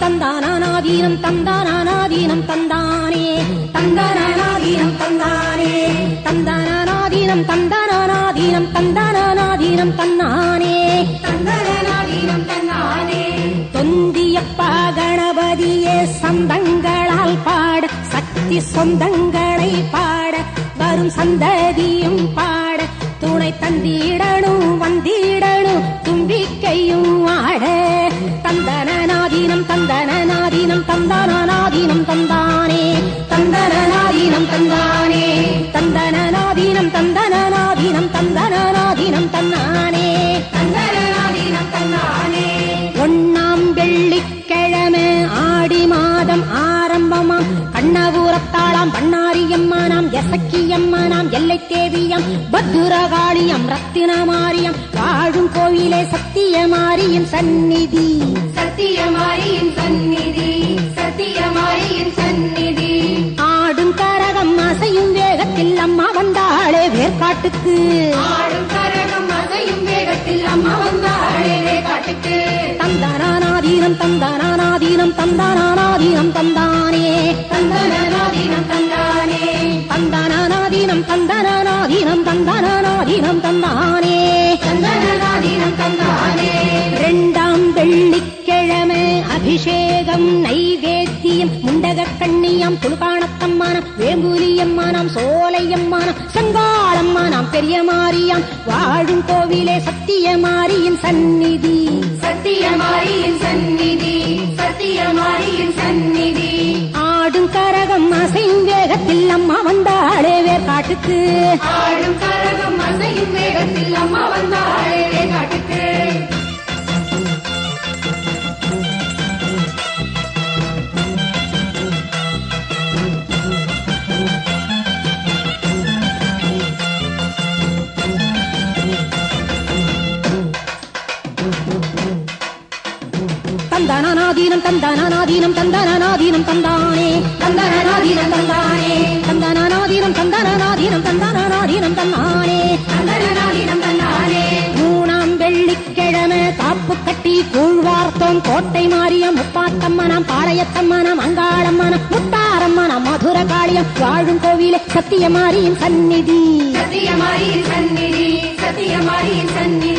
தந்தனநாதீனம் தந்தானாதீனம் தந்தானாதீனம் தந்தானே. தந்தனநாதீனம் தந்தானே. தந்தனநாதீனம் தந்தனநாதீனம் தந்தனநாதீனம் தன்னானே. தந்தனநாதீனம் தன்னானே. தொந்தியப்பா கணபதியே சந்தங்களால் பாட சக்தி சொந்தங்களை பாட வரும் சந்ததியும் பாட துணை தந்திடணும் வந்திடணும். தந்தனநாதீனம் தன்னானே. தந்தனநாதீனம் தன்னானே ஒன்னாம் வெள்ளிக்கிழமை ஆடி மாதம் ஆரம்பமாம் கண்ணபூரத்தாளாம் பண்ணாரியம்மானாம் எசக்கியம்மானாம் எல்லை தேவியம் பத்துரகாளியம் ரத்தினமாரியம் வாழும் கோவிலே சத்தியமாரியின் சந்நிதி. சத்தியமாரியின் அம்மா வந்தாளே காட்டுக்கு தந்தானாதீனம் தந்தானாதீனம் தந்தானாதீனம் தந்தானே. தந்தனநாதீனம் தந்தானே. தந்தானாதீனம் தந்தானாதீனம் தந்தானாதீனம் தந்தானே. தந்தனநாதீனம் தந்தானே. இரண்டாம் வெள்ளிக்கிழமை அபிஷேகம் நைவேத்தியம் முண்டக கண்ணியம் துளுகாணத்தம்மானம் வேம்புலியம்மானம் சோலையம்மானம் செங்காளம்மானம் பெரிய மாரியம் வாழும் கோவிலே சத்தியமாரியின் சந்நிதி. சத்தியமாரியின் சந்நிதி சத்தியமாரியின் சந்நிதி. ஆடும் கரகம் அசையும் வேகத்தில் அம்மா வந்தாளே வேர்காட்டுக்கு. ஆடும் கரகம் அசையும் வேகத்தில் அம்மா வந்தாளே தந்தானாதீனம் தந்தானாதீனம் தந்தானாதீனம் தந்தானே. தந்தானாதீனம் தந்தானே. தந்தானாதீனம் தந்தானாதீனம் தந்தானாதீனம் தந்தானே தந்தனநாதீனம் தந்தானே மூணாம் வெள்ளிக்கிழமை காப்பு கட்டி கூழ்வார்த்தோம். கோட்டை மாரியம் முப்பாத்தம்மனாம் பாளையத்தம்மனாம் அங்காளம்மனாம் முத்தாரம்மனாம் மதுர காளியம் வாழும் கோவிலே சத்தியமாரியின் சந்நிதி. சத்தியமாரியின் சந்நிதி சத்தியமாரியின் சந்நிதி.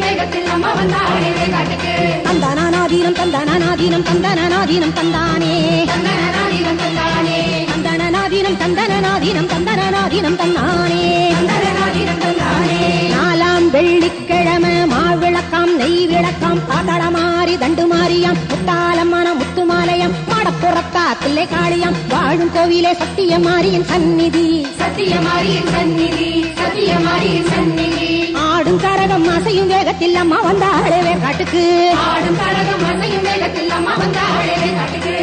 வேகத்தில் அம்மா வந்தாளே வேர்காட்டுக்கு. தந்தானாதீனம் தந்தானாதீனம் தந்தானாதீனம் தந்தானே. தந்தனநாதீனம் தந்தானே. தந்தனநாதீனம் தந்தனநாதீனம் தந்தனநாதீனம் தன்னானே தந்தனநாதீனம் தந்தானே. நாலாம் வெள்ளிக்கிழமை மாவிளக்காம் நெய் விளக்காம் பாத்தாளமாரி தண்டுமாரியாம் முத்தாலம்மன முத்துமாலயம் மாடப்புறத்தா தில்லை காளியாம் வாழும் கோவிலே சந்நிதி சத்தியமாரியின் சந்நிதி. சத்தியமாரியின் சந்நிதி. ஆடும் கரகம் அசையும் வேகத்தில் அம்மா வந்தாளே வேர்காட்டுக்கு. ஆடும் கரகம் அசையும் வேகத்தில் அம்மா வந்தாளே காட்டுக்கு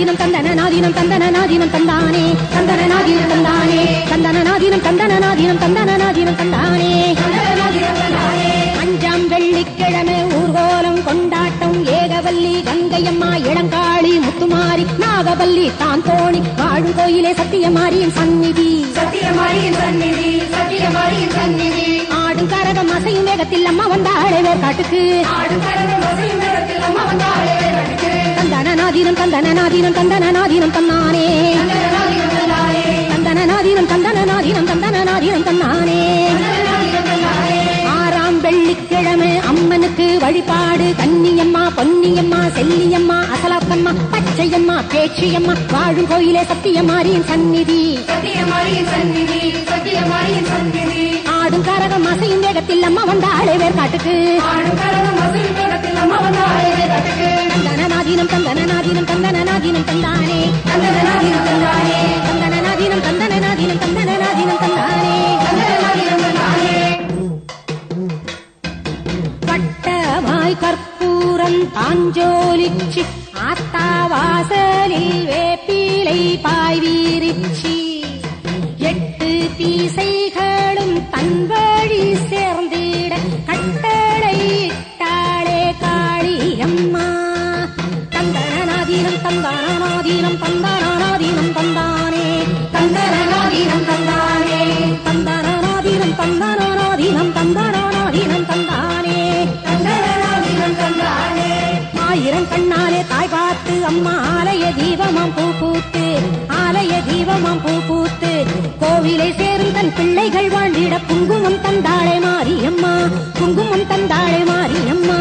தந்தனநாதீனம் தந்தனநாதீனம் தந்தனநாதீனம் தந்தானே தந்தனநாதீனம் தந்தானே. தந்தனநாதீனம் தந்தனநாதீனம் தந்தனநாதீனம் தந்தானே தந்தனநாதீனம் தந்தானே அஞ்சாம் வெள்ளிக்கிழமை ஊர்கோலம் கொண்டாட்டம் ஏகவல்லி கங்கையம்மா இளங்காளி முத்துமாரி நாகவல்லி தான் தோணி வாழும் கோயிலே சத்தியமாரியின் சந்நிதி. சத்தியமாரியின் சந்நிதி சத்தியமாரியின் சந்நிதி. ஆடும் கரகம் அசையும் வேகத்தில் அம்மா வந்தாளே வேர்காட்டுக்கு. ஆடும் கரகம் அசையும் வேகத்தில் அம்மா வந்தாளே காட்டுக்கு தந்தனநாதீனம் தந்தனநாதீனம் தந்தனநாதீனம் தன்னானே. தந்தனநாதீனம் தந்தானே தந்தனநாதீனம் தந்தனநாதீனம் தன்னானே. ஆறாம் வெள்ளிக்கிழமை அம்மனுக்கு வழிபாடு. கன்னியம்மா பொன்னியம்மா செல்லியம்மா அசலாப்பம்மா பச்சையம்மா பேச்சியம்மா வாழும் கோயிலே சத்தியமாரியின் சந்நிதி. சத்தியமாரியின் சந்நிதி சத்தியமாரியின் சந்நிதி ஆடும் கரகம் அசையும் வேகத்தில் அம்மா வந்தாளே வேர்காட்டுக்கு. ஆடும் கரகம் அசையும் வேகத்தில் அம்மா வந்தாளே காட்டுக்கு தந்தனநாதீனம் தந்தனநாதீனம் தந்தனநாதீனம் தந்தானே. நாதீனம் தந்தானே. நாதீனம் தந்தனநாதீனம் தந்தனநாதீனம் தந்தானே. தந்தனநாதீனம் தந்தானே. வட்டமாய் கற்பூரம் தாஞ்சோலிச்சு ஆத்தாவாசலில் வேப்பிலை பாய் வீரிச்சி எட்டு தீசைகளும் தன் வழி தீபமாம் பூ பூத்து கோவிலை சேரும் தன் பிள்ளைகள் வாழ்ந்திட குங்குமம் தந்தாளை மாரியம்மா. குங்குமம் தந்தாளை மாரியம்மா.